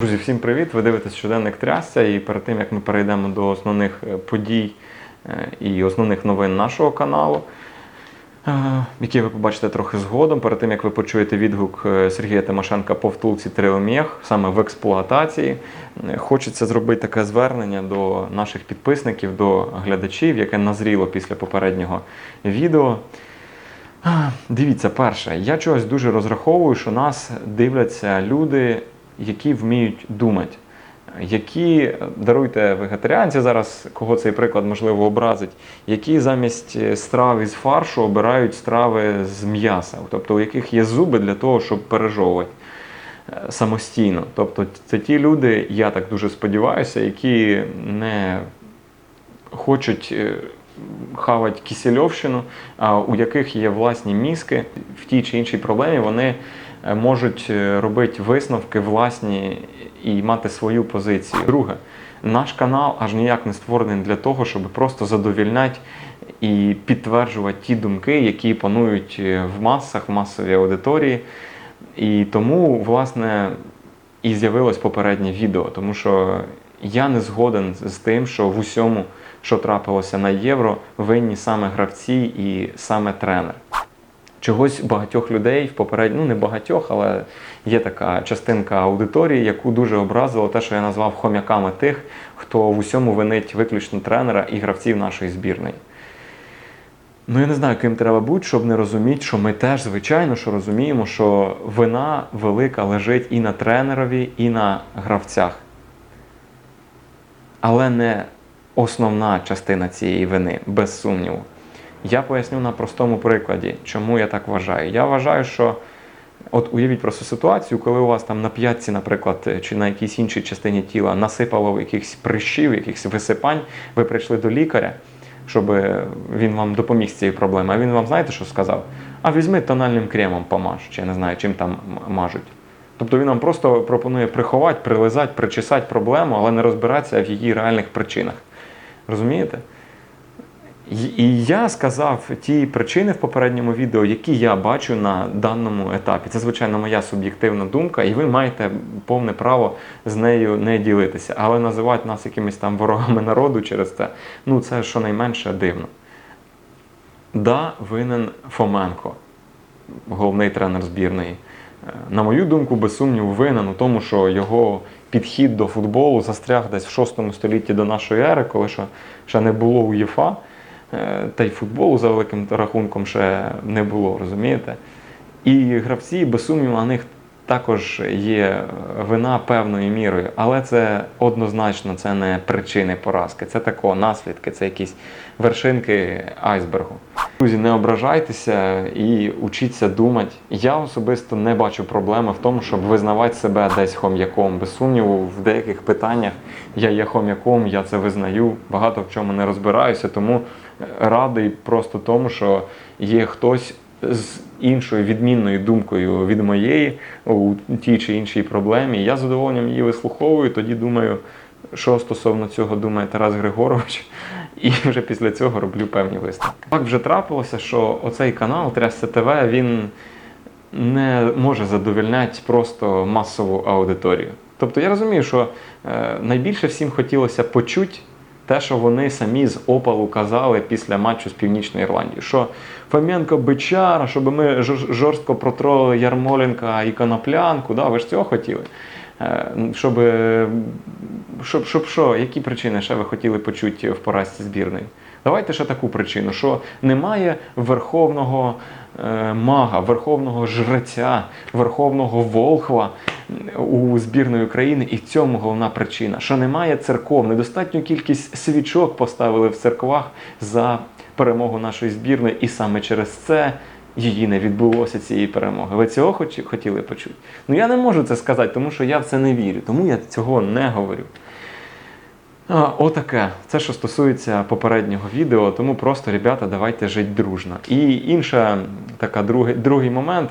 Друзі, всім привіт! Ви дивитесь щоденник трясця. І перед тим як ми перейдемо до основних е, подій е, і основних новин нашого каналу, е, які ви побачите трохи згодом, перед тим як ви почуєте відгук Сергія Тимошенка по втулці Триломєх, саме в експлуатації, хочеться зробити таке звернення до наших підписників, до глядачів, яке назріло після попереднього відео. Дивіться, перше, я чогось дуже розраховую, що нас дивляться люди, які вміють думати, які даруйте вегетаріанці зараз, кого цей приклад можливо образить, які замість е, страв із фаршу обирають страви з м'яса, тобто у яких є зуби для того, щоб пережовувати е, самостійно. Тобто це ті люди, я так дуже сподіваюся, які не хочуть е, хавати кисельовщину, а у яких є власні мізки в тій чи іншій проблемі, вони можуть е, робити висновки власні і мати свою позицію. Друге, наш канал аж ніяк не створений для того, щоб просто задовільняти і підтверджувати ті думки, які панують е, в масах, в масовій аудиторії. І тому, власне, і з'явилось попереднє відео, тому що я не згоден з тим, що в усьому, що трапилося на євро, винні саме гравці і саме тренер. Чогось багатьох людей в попередньо, ну не багатьох, але є така частинка аудиторії, яку дуже образило те, що я назвав хом'яками тих, хто в усьому винить виключно тренера і гравців нашої збірної. Ну, я не знаю, ким треба бути, щоб не розуміти, що ми теж, звичайно, що розуміємо, що вина велика лежить і на тренерові, і на гравцях. Але не основна частина цієї вини, без сумніву. Я поясню на простому прикладі, чому я так вважаю. Я вважаю, що от уявіть просто ситуацію, коли у вас там на п'ятці, наприклад, чи на якійсь іншій частині тіла насипало якихось прищів, якихось висипань, ви прийшли до лікаря, щоб він вам допоміг з цією проблемою. А він вам знаєте, що сказав? А візьми тональним кремом помаж, чи я не знаю, чим там мажуть. Тобто він вам просто пропонує приховати, прилизати, причесати проблему, але не розбиратися в її реальних причинах. Розумієте? І- я сказав ті причини в попередньому відео, які я бачу на даному етапі. Це, звичайно, моя суб'єктивна думка, і ви маєте повне право з нею не ділитися. Але називати нас якимись там ворогами народу через це, ну це щонайменше дивно. Да, винен Фоменко, головний тренер збірної. Е, На мою думку, без сумніву, винен у тому, що його підхід до футболу застряг десь в 6 столітті до нашої ери, коли ще, не було УЄФА, та й футболу за великим рахунком ще не було, розумієте? І гравці, без сумніву, на них також є вина певною мірою, але це однозначно це не причини поразки, це тако наслідки, це якісь вершинки айсбергу. Друзі, не ображайтеся і учіться думати. Я особисто не бачу проблеми в тому, щоб визнавати себе десь хом'яком. Без сумніву, в деяких питаннях я є хом'яком, я це визнаю, багато в чому не розбираюся, тому радий просто тому, що є хтось з іншою відмінною думкою від моєї у тій чи іншій проблемі. Я з задоволенням її вислуховую, тоді думаю, що стосовно цього думає Тарас Григорович, і вже після цього роблю певні висновки. Так вже трапилося, що оцей канал Трясся ТВ він не може задовольняти просто масову аудиторію. Тобто я розумію, що е, найбільше всім хотілося почути те, що вони самі з опалу казали після матчу з Північною Ірландією, що Фоменко бичара, щоб ми жорстко протролили Ярмоленка і Коноплянку, да, ви ж цього хотіли. Е, Щоб, е, щоб, щоб що, які причини ще ви хотіли почути в поразці збірної? Давайте ще таку причину, що немає верховного е, мага, верховного жреця, верховного волхва у збірної України, і в цьому головна причина, що немає церков, недостатню кількість свічок поставили в церквах за перемогу нашої збірної, і саме через це її не відбулося цієї перемоги. Ви цього хоч- хотіли почути? Ну я не можу це сказати, тому що я в це не вірю, тому я цього не говорю. Отаке. Це що стосується попереднього відео, тому просто, ребята, давайте жити дружно. І інша така другий, другий момент,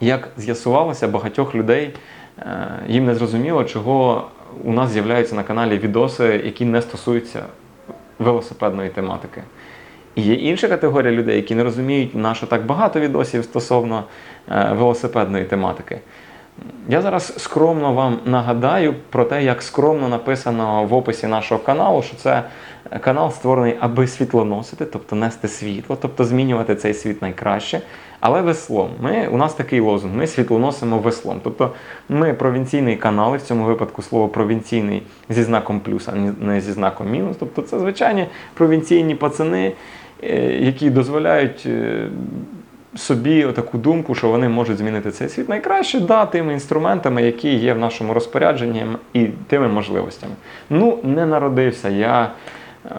як з'ясувалося, багатьох людей е, їм не зрозуміло, чого у нас з'являються на каналі відоси, які не стосуються велосипедної тематики. І є інша категорія людей, які не розуміють, на що так багато відосів стосовно е, велосипедної тематики. Я зараз скромно вам нагадаю про те, як скромно написано в описі нашого каналу, що це канал створений, аби світлоносити, тобто нести світло, тобто змінювати цей світ найкраще. Але веслом. Ми, у нас такий лозунг: ми світлоносимо веслом. Тобто ми провінційний канал, і в цьому випадку слово провінційний зі знаком плюс, а не- зі знаком мінус. Тобто це звичайні провінційні пацани, е, які дозволяють. Собі таку думку, що вони можуть змінити цей світ найкраще, да, тими інструментами, які є в нашому розпорядженні, і тими можливостями. Ну, не народився я е,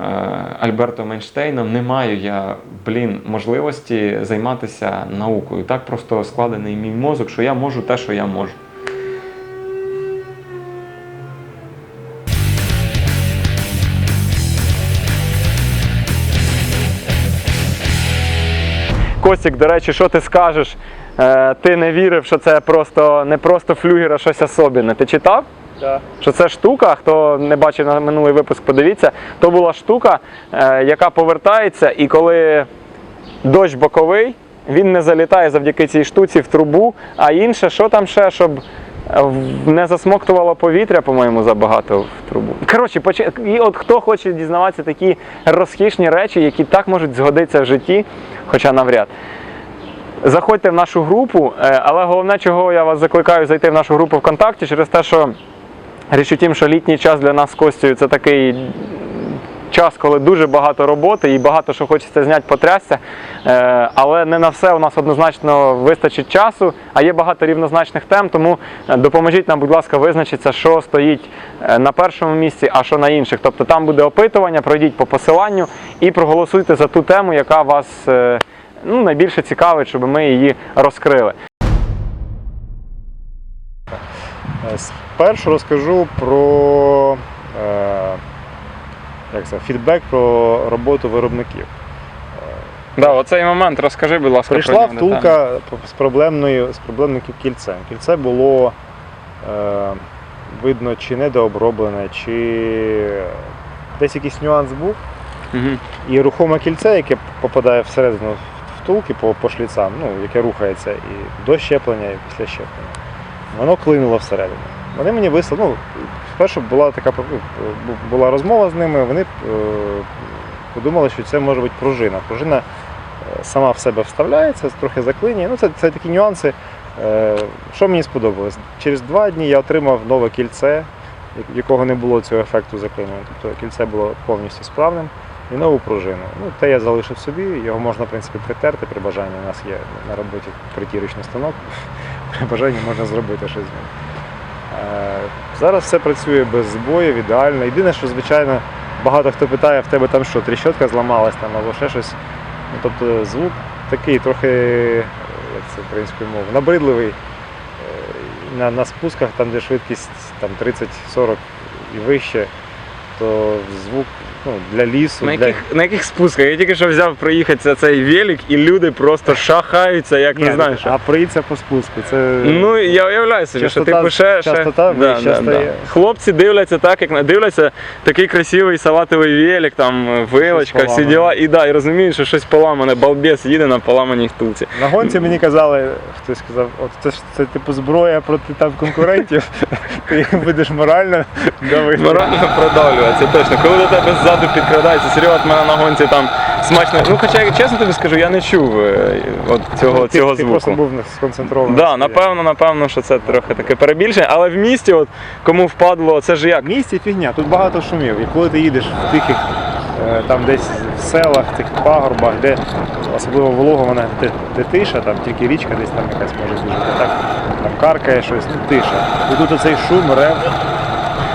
Альбертом Ейнштейном, не маю я, блін, можливості займатися наукою. Так просто складений мій мозок, що я можу те, що я можу. Костік, до речі, що ти скажеш? Е, ти не вірив, що це просто не просто флюгер, а щось особливе. Ти читав? Да. Що це штука, хто не бачив на минулий випуск, подивіться, то була штука, е, яка повертається, і коли дощ боковий, він не залітає завдяки цій штуці в трубу, а інше, що там ще, щоб не засмоктувало повітря, по-моєму, забагато в трубу. Коротше, поч- і от хто хоче дізнаватися такі розкішні речі, які так можуть згодитися в житті, хоча навряд. Заходьте в нашу групу, е, але головне, чого я вас закликаю зайти в нашу групу ВКонтакті, через те, що річ у тім, що літній час для нас з Костю це такий час, коли дуже багато роботи і багато що хочеться зняти потрясся. Е, але не на все у нас однозначно вистачить часу, а є багато рівнозначних тем, тому е, допоможіть нам, будь ласка, визначитися, що стоїть е, на першому місці, а що на інших. Тобто там буде опитування, пройдіть по посиланню і проголосуйте за ту тему, яка вас ну, найбільше цікавить, щоб ми її розкрили. Спершу розкажу про як це, фідбек про роботу виробників. Да, оцей момент розкажи, будь ласка. Прийшла втулка з проблемною з проблемним кільцем. Кільце було е, видно, чи недооброблене, чи десь якийсь нюанс був. Угу. І рухоме кільце, яке попадає всередину втулки по, по шліцам, ну, яке рухається і до щеплення, і після щеплення, воно клинуло всередину. Вони мені вислали, ну, спершу була така ну, була розмова з ними, вони е, подумали, що це може бути пружина. Пружина е, сама в себе вставляється, трохи заклинює. Ну, це, це такі нюанси. Е, Що мені сподобалось? Через два дні я отримав нове кільце, якого не було цього ефекту заклинювання. Тобто кільце було повністю справним і нову пружину. Ну, те я залишив собі, його можна в принципі притерти при бажанні. У нас є на роботі притірочний станок. При бажанні можна зробити щось з ним. Зараз все працює без збоїв, ідеально. Єдине, що звичайно багато хто питає, в тебе там що, тріщотка зламалась там або ще щось. Ну, тобто звук такий трохи, як це українською мовою, набридливий. Е, На, на спусках, там, де швидкість там, 30-40 і вище, то звук ну, для лісу. На для... яких, на яких спусках? Я тільки що взяв проїхатися цей велик, і люди просто шахаються, як Ні, не знаю. Що. А проїться по спуску. Це... Ну, я уявляю собі, що Частота- типу ще, ще... частота вища стає. Хлопці дивляться так, як дивляться такий красивий салатовий велик, там е, вилочка, всі діла, і да, і розуміють, що щось поламане, балбес їде на поламаній втулці. На гонці мені казали, хтось сказав, от це ж це типу зброя проти там конкурентів, ти їх будеш морально давити. Морально продавлюватися, точно. Коли до тебе ззаду підкрадається, серйозно, от мене на гонці там смачно. Ну, хоча, я чесно тобі скажу, я не чув е, от цього, ти, цього ти звуку. просто був сконцентрований. Да, напевно, напевно, що це трохи таке перебільшення, але в місті, от кому впадло, це ж як? В місті фігня, тут багато шумів. І коли ти їдеш в тихих, е, там десь в селах, в тих пагорбах, де особливо волого вона де, де тиша, там тільки річка десь там якась може біжати, так там каркає щось, ну тиша. І тут оцей шум, рев.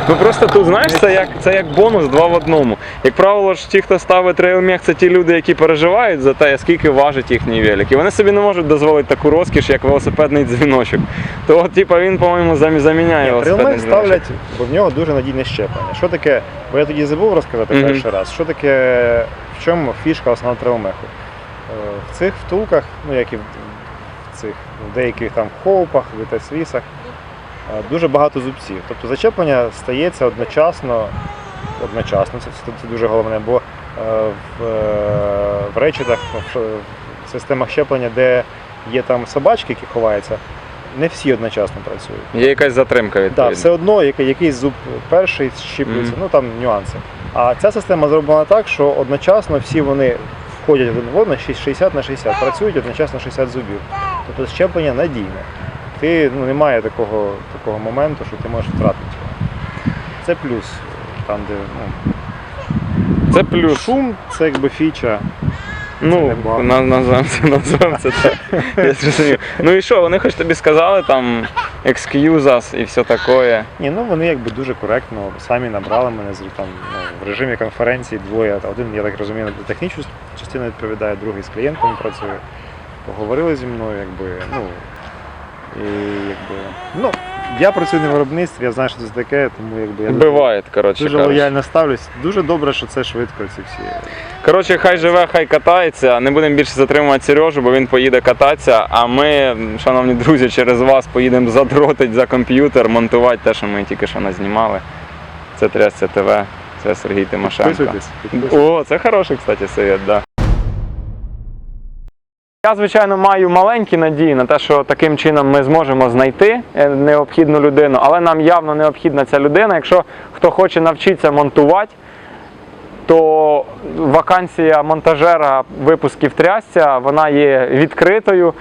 Ну просто тут, знаєш, це як це як бонус два в одному. Як правило, ж ті, хто ставить трейлмех, це ті люди, які переживають за те, скільки важить їхній велик. І вони собі не можуть дозволити таку розкіш, як велосипедний дзвіночок. То от, типа, він, по-моєму, замі- заміняє велосипедний Трейлмех дзвіночок. ставлять, бо в нього дуже надійне щеплення. Що таке, бо я тоді забув розказати Мгм. перший раз, що таке, в чому фішка основного трейлмеху. Е, В цих втулках, ну як і в в цих в деяких там хоупах, вітасвісах, дуже багато зубців. Тобто зачеплення стається одночасно, одночасно, це, це, дуже головне, бо е, в, е, в речетах, в, в системах щеплення, де є там собачки, які ховаються, не всі одночасно працюють. Є якась затримка Так, відповідно. все одно який- якийсь зуб перший щіплюється, Мгм. ну там нюанси. А ця система зроблена так, що одночасно всі вони входять один в одного 60 на 60, працюють одночасно 60 зубів. Тобто щеплення надійне. Ти ну, немає такого, такого моменту, що ти можеш втратити його. Це плюс. Там, де ну, Це плюс. шум, це якби фіча. Ну, не на- назвемо це, це так. Я зрозумів. Ну і що, вони хоч тобі сказали там excuse us і все таке. Ні, ну вони якби дуже коректно самі набрали мене з там ну, в режимі конференції двоє. Один, я так розумію, за технічну частину відповідає, другий з клієнтами працює. Поговорили зі мною, якби, ну і якби. Ну, я працюю в виробництві, я знаю, що це таке, тому якби я дуже- коротше. дуже кажучи. лояльно ставлюсь. Дуже добре, що це швидко ці всі. Коротше, хай живе, хай катається. Не будемо більше затримувати Сережу, бо він поїде кататися. А ми, шановні друзі, через вас поїдемо задротить за комп'ютер, монтувати те, що ми тільки що назнімали. Це Трясця ТВ, це Сергій Тимошенко. Підписуйтесь, підписуйтесь. О, це хороший, кстати, совет, да. Я, звичайно, маю маленькі надії на те, що таким чином ми зможемо знайти е, необхідну людину, але нам явно необхідна ця людина. Якщо хто хоче навчитися монтувати, то вакансія монтажера випусків трясця вона є відкритою.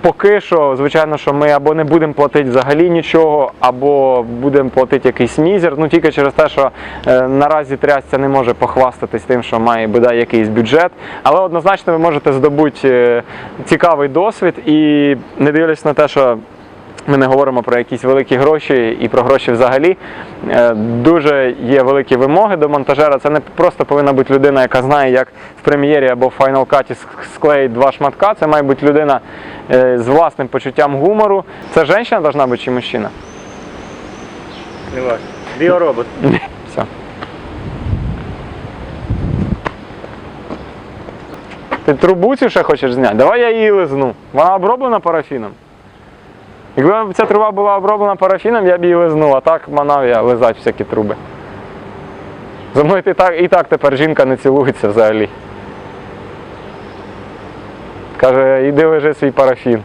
Поки що, звичайно, що ми або не будемо платити взагалі нічого, або будемо платити якийсь мізер. Ну тільки через те, що е, наразі трясця не може похвастатись тим, що має бодай якийсь бюджет. Але однозначно ви можете здобути е, цікавий досвід і не дивлячись на те, що ми не говоримо про якісь великі гроші і про гроші взагалі. Е, Дуже є великі вимоги до монтажера. Це не просто повинна бути людина, яка знає, як в прем'єрі або в Final Cut склеїть два шматка. Це має бути людина е, з власним почуттям гумору. Це жінка должна бути чи мужчина? Не важко. Біоробот. Все. Ти трубу цю ще хочеш зняти? Давай я її лизну. Вона оброблена парафіном. Якби ця труба була оброблена парафіном, я б її лизнув, а так манав я лизати всякі труби. За мною і так, і так тепер жінка не цілується взагалі. Каже, іди лежи свій парафін.